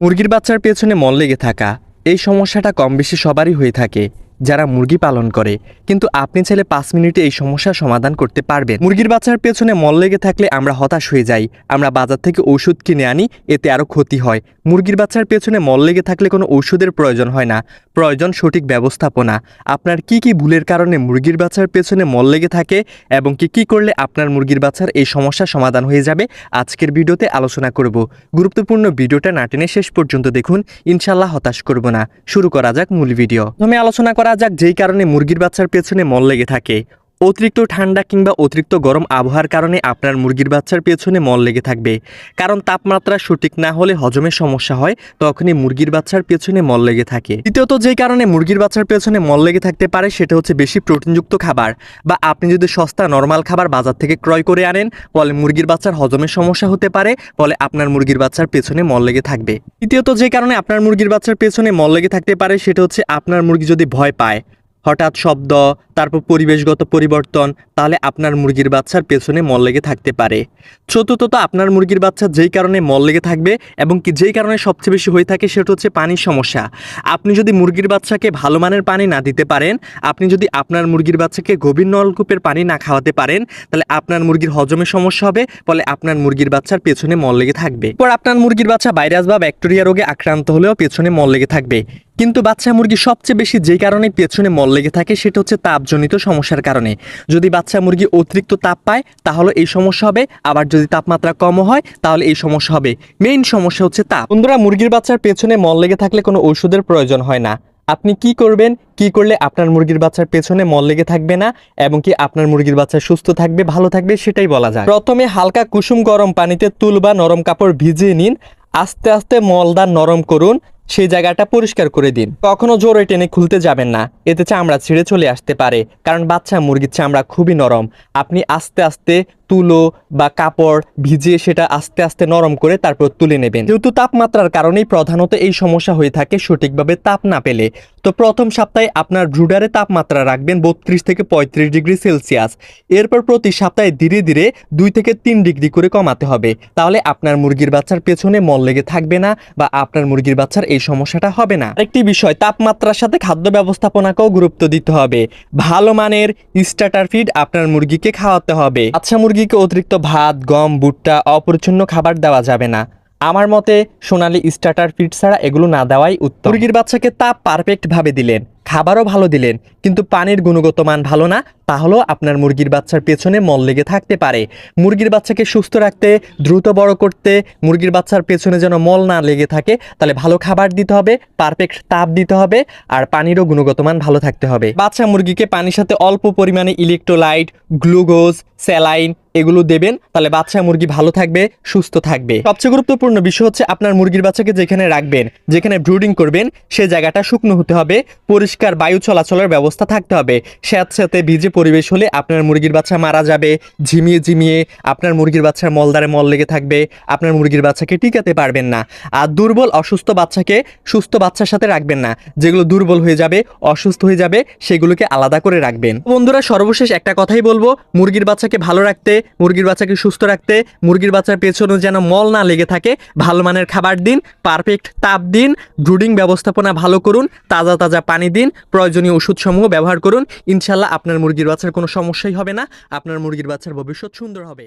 মুরগির বাচ্চার পেছনে মন লেগে থাকা এই সমস্যাটা কম বেশি সবারই হয়ে থাকে। যারা মুরগি পালন করে। কিন্তু আপনি চাইলে পাঁচ মিনিটে এই সমস্যার সমাধান করতে পারবেন। মুরগির বাচ্চার পেছনে মল লেগে থাকলে আমরা হতাশ হয়ে যাই। আমরা বাজার থেকে ওষুধ কিনে আনি, এতে আরও ক্ষতি হয়। মুরগির বাচ্চার পেছনে মল লেগে থাকলে কোনো ওষুধের প্রয়োজন হয় না। প্রয়োজন সঠিক ব্যবস্থাপনা। আপনার কি কি ভুলের কারণে মুরগির বাচ্চার পেছনে মল লেগে থাকে এবং কি কি করলে আপনার মুরগির বাচ্চার এই সমস্যার সমাধান হয়ে যাবে, আজকের ভিডিওতে আলোচনা করব। গুরুত্বপূর্ণ ভিডিওটা না টেনে শেষ পর্যন্ত দেখুন। ইনশাল্লাহ হতাশ করব না। শুরু করা যাক মূল ভিডিও। প্রথমে আলোচনা করা যাক যেই কারণে মুরগির বাচ্চার পেছনে মল লেগে থাকে। অতিরিক্ত ঠান্ডা কিংবা অতিরিক্ত গরম আবহাওয়ার কারণে আপনার মুরগির বাচ্চার পেছনে মল লেগে থাকবে। কারণ তাপমাত্রা সঠিক না হলে হজমের সমস্যা হয়, তখনই মুরগির বাচ্চার পেছনে মল লেগে থাকে। দ্বিতীয়ত যে কারণে মুরগির বাচ্চার পেছনে মল লেগে থাকতে পারে, সেটা হচ্ছে বেশি প্রোটিনযুক্ত খাবার বা আপনি যদি সস্তা নর্মাল খাবার বাজার থেকে ক্রয় করে আনেন, ফলে মুরগির বাচ্চার হজমের সমস্যা হতে পারে, ফলে আপনার মুরগির বাচ্চার পেছনে মল লেগে থাকবে। তৃতীয়ত যে কারণে আপনার মুরগির বাচ্চার পেছনে মল লেগে থাকতে পারে, সেটা হচ্ছে আপনার মুরগি যদি ভয় পায় হঠাৎ শব্দ, তারপর পরিবেশগত পরিবর্তন, তাহলে আপনার মুরগির বাচ্চার পেছনে মল লেগে থাকতে পারে। চতুর্থত, আপনার মুরগির বাচ্চা যেই কারণে মল লেগে থাকবে এবং কি যেই কারণে সবচেয়ে বেশি হয়ে থাকে সেটা হচ্ছে পানির সমস্যা। আপনি যদি মুরগির বাচ্চাকে ভালো মানের পানি না দিতে পারেন, আপনি যদি আপনার মুরগির বাচ্চাকে গভীর নলকূপের পানি না খাওয়াতে পারেন, তাহলে আপনার মুরগির হজমের সমস্যা হবে, ফলে আপনার মুরগির বাচ্চার পেছনে মল লেগে থাকবে। পর আপনার মুরগির বাচ্চা ভাইরাস বা ব্যাকটেরিয়া রোগে আক্রান্ত হলেও পেছনে মল লেগে থাকবে। কিন্তু বাচ্চা মুরগি সবচেয়ে বেশি যে কারণে পেছনে মল লেগে থাকে সেটা হচ্ছে তাপজনিত সমস্যার কারণে। যদি বাচ্চা মুরগি অতিরিক্ত তাপ পায়, তাহলে এই সমস্যা হবে। আবার যদি তাপমাত্রা কম হয়, তাহলে এই সমস্যা হবে। মেইন সমস্যা হচ্ছে তাপ। বন্ধুরা, মুরগির বাচ্চার পেছনে মল লেগে থাকলে কোনো ওষুধের প্রয়োজন হয় না। আপনি কি করবেন? কি করলে আপনার মুরগির বাচ্চার পেছনে মল লেগে থাকবে না এবং কি আপনার মুরগির বাচ্চা সুস্থ থাকবে, ভালো থাকবে, সেটাই বলা যায়। প্রথমে হালকা কুসুম গরম পানিতে তুল বা নরম কাপড় ভিজিয়ে নিন। আস্তে আস্তে মলদার নরম করুন। সেই জায়গাটা পরিষ্কার করে দিন। কখনো জোরে টেনে খুলতে যাবেন না। এতে চামড়া ছিঁড়ে চলে আসতে পারে। কারণ বাচ্চা মুরগির চামড়া খুবই নরম। আপনি আস্তে আস্তে তুলো বা কাপড় ভিজিয়ে সেটা আস্তে আস্তে নরম করে তারপর তুলে নেবেন। যেহেতু তাপমাত্রার কারণেই প্রধানত এই সমস্যা হয়ে থাকে সঠিকভাবে তাপ না পেলে। তো প্রথম সপ্তাহে আপনার ব্রুডারে তাপমাত্রা রাখবেন বত্রিশ থেকে পঁয়ত্রিশ ডিগ্রি সেলসিয়াস। এরপর প্রতি সপ্তাহে ধীরে ধীরে দুই থেকে তিন ডিগ্রি করে কমাতে হবে। তাহলে আপনার মুরগির বাচ্চার পেছনে মল লেগে থাকবে না বা আপনার মুরগির বাচ্চার এই সমস্যাটা হবে না। একটি বিষয়, তাপমাত্রার সাথে খাদ্য ব্যবস্থাপনাকেও গুরুত্ব দিতে হবে। ভালো মানের স্টার্টার ফিড আপনার মুরগিকে খাওয়াতে হবে। আচ্ছা মুরগিকে অতিরিক্ত ভাত, গম, ভুট্টা, অপরিচ্ছন্ন খাবার দেওয়া যাবে না। আমার মতে, সোনালি স্টার্টার ফিড ছাড়া এগুলো না দেওয়াই উত্তম। মুরগির বাচ্চাকে তাপ পারফেক্ট ভাবে দিলেন, খাবারও ভালো দিলেন, কিন্তু পানির গুণগত মান ভালো না, তাহলেও আপনার মুরগির বাচ্চার পেছনে মল লেগে থাকতে পারে। মুরগির বাচ্চাকে সুস্থ রাখতে, দ্রুত বড় করতে, মুরগির বাচ্চার পেছনে যেন মল না লেগে থাকে, তাহলে ভালো খাবার দিতে হবে, পারফেক্ট তাপ দিতে হবে, আর পানিরও গুণগত মান ভালো থাকতে হবে। বাচ্চা মুরগিকে পানির সাথে অল্প পরিমাণে ইলেকট্রোলাইট গ্লুকোজ স্যালাইন এগুলো দেবেন, তাহলে বাচ্চা মুরগি ভালো থাকবে, সুস্থ থাকবে। সবচেয়ে গুরুত্বপূর্ণ বিষয় হচ্ছে আপনার মুরগির বাচ্চাকে যেখানে রাখবেন, যেখানে ব্রুডিং করবেন, সে জায়গাটা শুকনো হতে হবে, পরিষ্কার বায়ু চলাচলের ব্যবস্থা থাকতে হবে। স্যাঁতস্যাঁতে ভিজে পরিবেশ হলে আপনার মুরগির বাচ্চা মারা যাবে, ঝিমিয়ে ঝিমিয়ে আপনার মুরগির বাচ্চার মলদারে মল লেগে থাকবে, আপনার মুরগির বাচ্চাকে টিকাতে পারবেন না। আর দুর্বল অসুস্থ বাচ্চাকে সুস্থ বাচ্চার সাথে রাখবেন না, যেগুলো দুর্বল হয়ে যাবে, অসুস্থ হয়ে যাবে, সেগুলোকে আলাদা করে রাখবেন। বন্ধুরা, সর্বশেষ একটা কথাই বলব, মুরগির বাচ্চাকে ভালো রাখতে মুরগির বাচ্চাকে সুস্থ রাখতে, মুরগির বাচ্চার পেছনে যেন মল না লেগে থাকে, ভালো মানের খাবার দিন পারফেক্ট তাপ দিন ব্রুডিং ব্যবস্থাপনা ভালো করুন, তাজা তাজা পানি দিন, প্রয়োজনীয় ওষুধসমূহ ব্যবহার করুন। ইনশাল্লাহ আপনার মুরগির বাচ্চার কোনো সমস্যাই হবে না, আপনার মুরগির বাচ্চার ভবিষ্যৎ সুন্দর হবে।